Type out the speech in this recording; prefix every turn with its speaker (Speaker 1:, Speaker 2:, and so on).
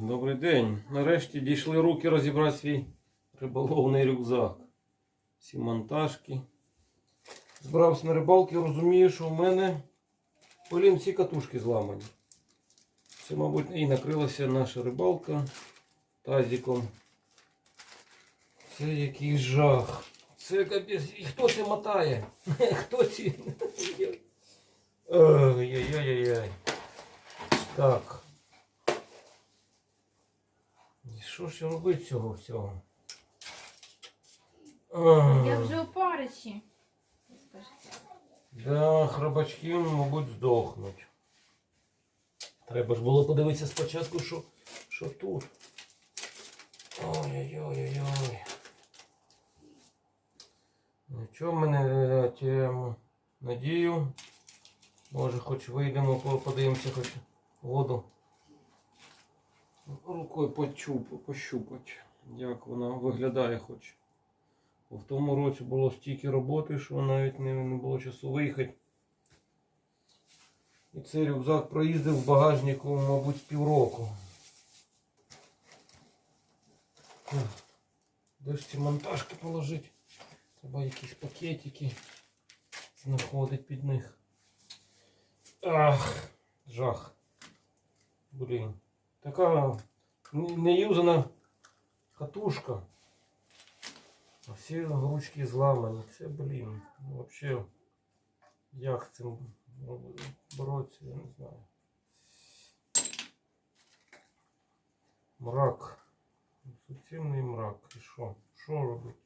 Speaker 1: Добрий день. Нарешті дійшли руки розібрати свій риболовний рюкзак. Всі монтажки. Збирався на рибалки, розумію, що в мене блін, всі катушки зламані. Це, мабуть, і накрилася наша рибалка тазиком. Це який жах. Це капець. І хто це мотає? Хто ці? Ой-ой-ой-ой. Так. Що ж робити цього всього?
Speaker 2: Я вже у париші.
Speaker 1: Да, храбачки, мабуть, здохнуть. Треба ж було подивитися спочатку, що, що тут. Ой-ой-ой-ой-ой. Нічого мене тему. Надію. Може хоч вийдемо, по- подивимося хоч воду. Рукою пощупати, як вона виглядає хоч. Бо в тому році було стільки роботи, що навіть не, не було часу виїхати. І цей рюкзак проїздив в багажнику, мабуть, півроку. Де ж ці монтажки положити? Треба якісь пакетики знаходити під них. Ах, жах. Блін. Така не- неюзана катушка. А всі ручки зламані. Це, блін, ну, вообще, як з цим ну, боротися, я не знаю. Мрак. Суцільний мрак. І що? Що робити?